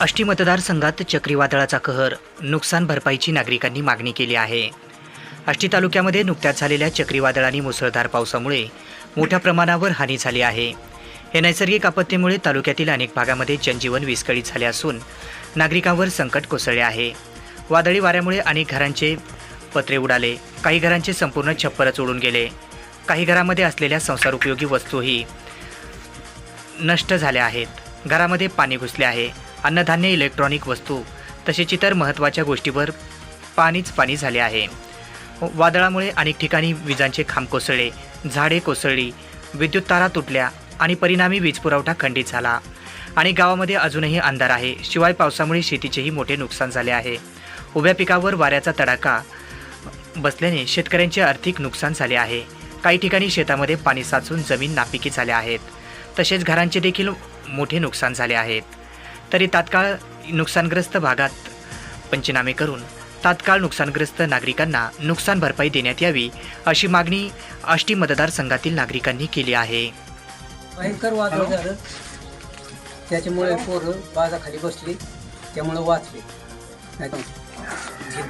अष्टी मतदारसंघात चक्रीवादळाचा कहर नुकसान भरपाईची नागरिकांनी मागणी केली आहे. आष्टी तालुक्यामध्ये नुकत्याच झालेल्या चक्रीवादळाने मुसळधार पावसामुळे मोठ्या प्रमाणावर हानी झाली आहे. हे नैसर्गिक आपत्तीमुळे तालुक्यातील अनेक भागामध्ये जनजीवन विस्कळीत झाले असून नागरिकांवर संकट कोसळले आहे. वादळी वाऱ्यामुळे अनेक घरांचे पत्रे उडाले काही घरांचे संपूर्ण छप्परच उडून गेले. काही घरामध्ये असलेल्या संसारोपयोगी वस्तूही नष्ट झाल्या आहेत. घरामध्ये पाणी घुसले आहे. अन्नधान्य इलेक्ट्रॉनिक वस्तू तसेच इतर महत्त्वाच्या गोष्टीवर पाणीच पाणी झाले आहे. वादळामुळे अनेक ठिकाणी विजांचे खांब कोसळले झाडे कोसळली विद्युत तारा तुटल्या आणि परिणामी वीज पुरवठा खंडित झाला. आणि गावामध्ये अजूनही अंधार आहे. शिवाय पावसामुळे शेतीचेही मोठे नुकसान झाले आहे. उभ्या पिकावर वाऱ्याचा तडाखा बसल्याने शेतकऱ्यांचे आर्थिक नुकसान झाले आहे. काही ठिकाणी शेतामध्ये पाणी साचून जमीन नापिकी झाल्या आहेत. तसेच घरांचे देखील मोठे नुकसान झाले आहेत. तरी तात्काळ नुकसानग्रस्त भागात पंचनामे करून तात्काळ नुकसानग्रस्त नागरिकांना नुकसान भरपाई देण्यात यावी अशी मागणी आष्टी मतदारसंघातील नागरिकांनी केली आहे. भयंकर वादळ झालं. त्याच्यामुळे पोरं बाजाखाली बसली त्यामुळे वाचले.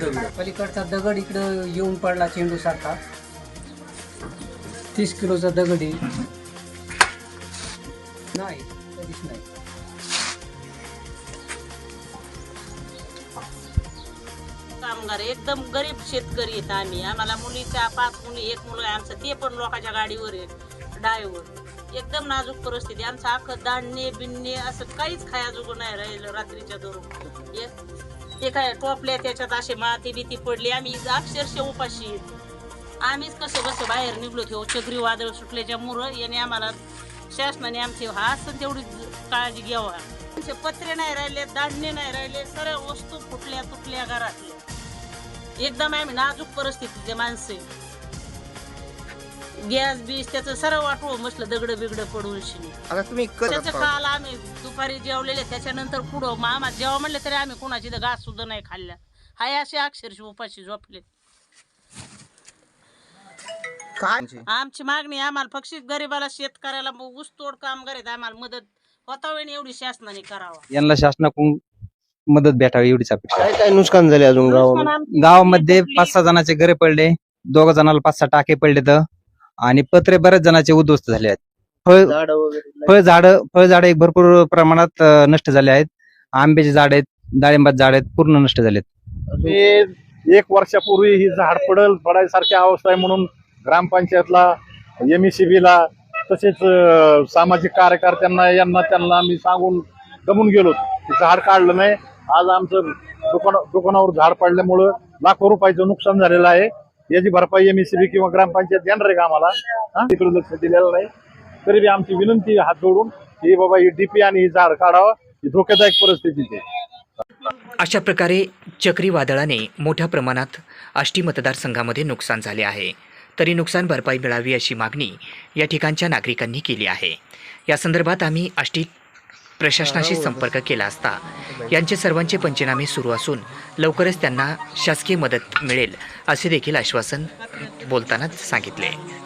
दगड पलीकडचा दगड इकडं येऊन पडला चेंडू सारखा तीस किलोचा दगड नाही कधीच नाही. कामगार एकदम गरीब शेतकरी आहेत आम्ही. आम्हाला मुलीच्या पाच मुली एक मुलगा आहे. आमचं ते पण लोकांच्या गाडीवर आहे डायवर. एकदम नाजूक परिस्थिती. आमचं अख्खं दांडणे बिनणे असं काहीच खायाजोगं नाही राहिलं रात्रीच्या धरून हे- ते काय टोपल्या त्याच्यात असे माती भीती पडली. आम्ही अक्षरशः उपाशी आम्हीच कसं कसं बाहेर निघलो तेव्हा चक्रीवादळ सुटल्याच्या मुरं. याने आम्हाला शासनाने आमचे हा असं तेवढी काळजी घ्यावा. आमचे पत्रे नाही राहिले दांडणे नाही राहिले सर्व वस्तू फुटल्या तुटल्या घरातल्या. एकदम आम्ही नाजूक परिस्थितीचे माणसं. गॅस बीस त्याचं सर्व वाटवं मसलं दगड बिगड पडून शिनी. आता तुम्ही करत त्याचं? काल आम्ही दुपारी जेवलेले त्याच्यानंतर पुढं मामा जेव्हा म्हणले तरी आम्ही कोणाची इथं घास सुद्धा नाही खाल्ल्या. हाय असे अक्षरशः उपाशी झोपले काय? आमची मागणी आम्हाला फक्त गरीबाला शेतकऱ्याला ऊसतोड कामगार आहेत आम्हाला मदत होता वेळ एवढी शासनाने करावा. यांना शासनाकडून मदत भेटावी एवढीच अपेक्षा काय काय नुकसान झाले अजून गावामध्ये? गावामध्ये पाच सहा जणांचे घरे पडले. दोघ जणाला पाच सहा टाके पडले तर. आणि पत्रे बऱ्याच जणांचे उद्ध्वस्त झाले आहेत. फळ झाडं वगैरे फळ झाड फळ झाड एक भरपूर प्रमाणात अं, नष्ट झाले आहेत. आंब्याचे झाड आहेत डाळिंबाचे झाड आहेत पूर्ण नष्ट झालेत. हे एक वर्षापूर्वी ही झाड पडल पडायसारखी अवस्था आहे म्हणून ग्रामपंचायतला एम ला तसेच अं, सामाजिक कार्यकर्त्यांना यांना त्यांना आम्ही सांगून दमून गेलो. ते झाड काढलं नाही. आज आमचं दुकान दुकानावर झाड पडल्यामुळं लाखो रुपयाचं नुकसान झालेलं आहे. याची भरपाई एम किंवा ग्रामपंचायत देणार आहे का आम्हाला? हा? तिकडे लक्ष दिलेलं नाही. तरी बी आमची विनंती हात जोडून की बाबा ही डीपी आणि ही झाड काढावं. ही धोक्यादायक परिस्थिती अशा प्रकारे चक्रीवादळाने मोठ्या प्रमाणात आष्टी मतदारसंघामध्ये नुकसान झाले आहे. तरी नुकसान भरपाई मिळावी अशी मागणी या ठिकाणच्या नागरिकांनी केली आहे. या संदर्भात आम्ही आष्टी प्रशासनाशी संपर्क केला असता. यांचे सर्वांचे पंचनामे सुरू असून लवकरच त्यांना शासकीय मदत मिळेल असे देखील आश्वासन बोलतानाच सांगितले.